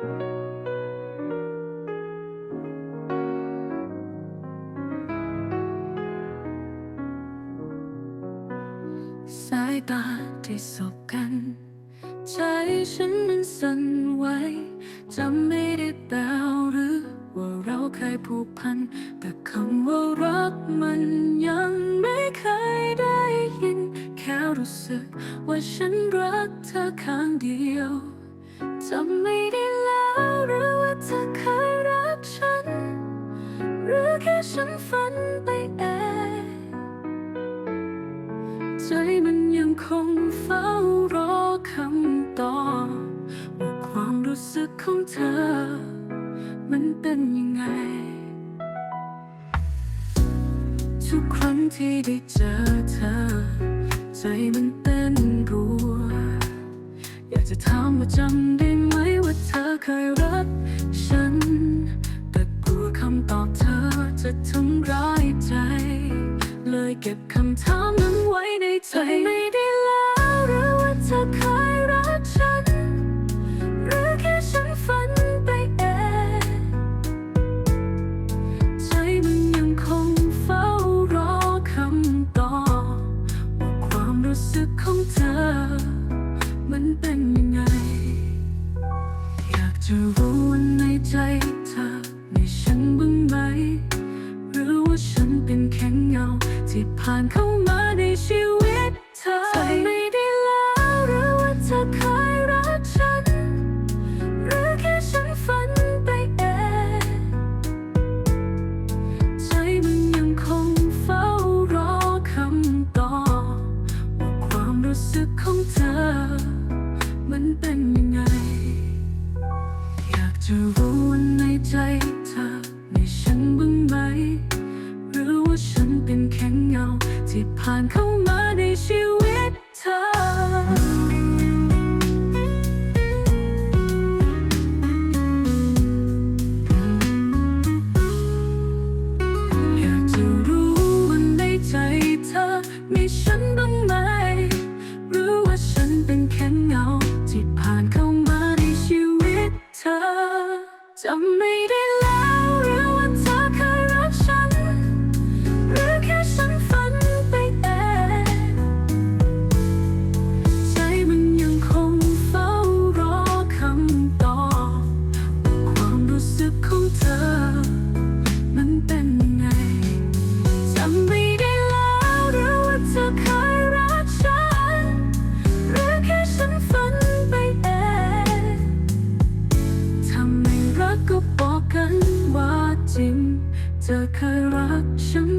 สายตาที่สบกัน ใจฉันมันสั่นไหวจำไม่ได้แปลหรือว่าเราเคยผูกพัน แต่คำว่ารักมันยังไม่เคยได้ยิน แค่รู้สึกว่าฉันรักเธอข้งเดียว จำไม่ได้แล้วหรือว่าเธอเคยรักฉัน หรือแค่ฉันฝันไปเองใจมันยังคงเฝ้ารอคำตอบว่าความรู้สึกของเธอ มันเป็นยังไง ทุกครั้งที่ได้เจอเธอ ใจมันเต้นรัากจะถามว่าจำได้ไหมว่าเธอเคยรักฉัน แต่กลัวคำตอบเธอจะทำร้ายใจ เลยเก็บคำถามนั้นไว้ในใจไม่ได้แล้วหรือว่าเธอเคยรักฉัน หรือแค่ฉันฝันไปเองใจมันยังคงเฝ้ารอคำตอบว่าความรู้สึกของเธอ มันเป็นยังไง อยากจะรู้ว่าในใจเธอมีฉันบ้างไหม หรือว่าฉันเป็นแค่เงาที่ผ่านเข้ามา มีฉันบ้างไหม หรือว่าฉันเป็นแค่เงา ที่ผ่านเข้ามาในชีวิตเธอจำไม่ ธอเคยรักฉัน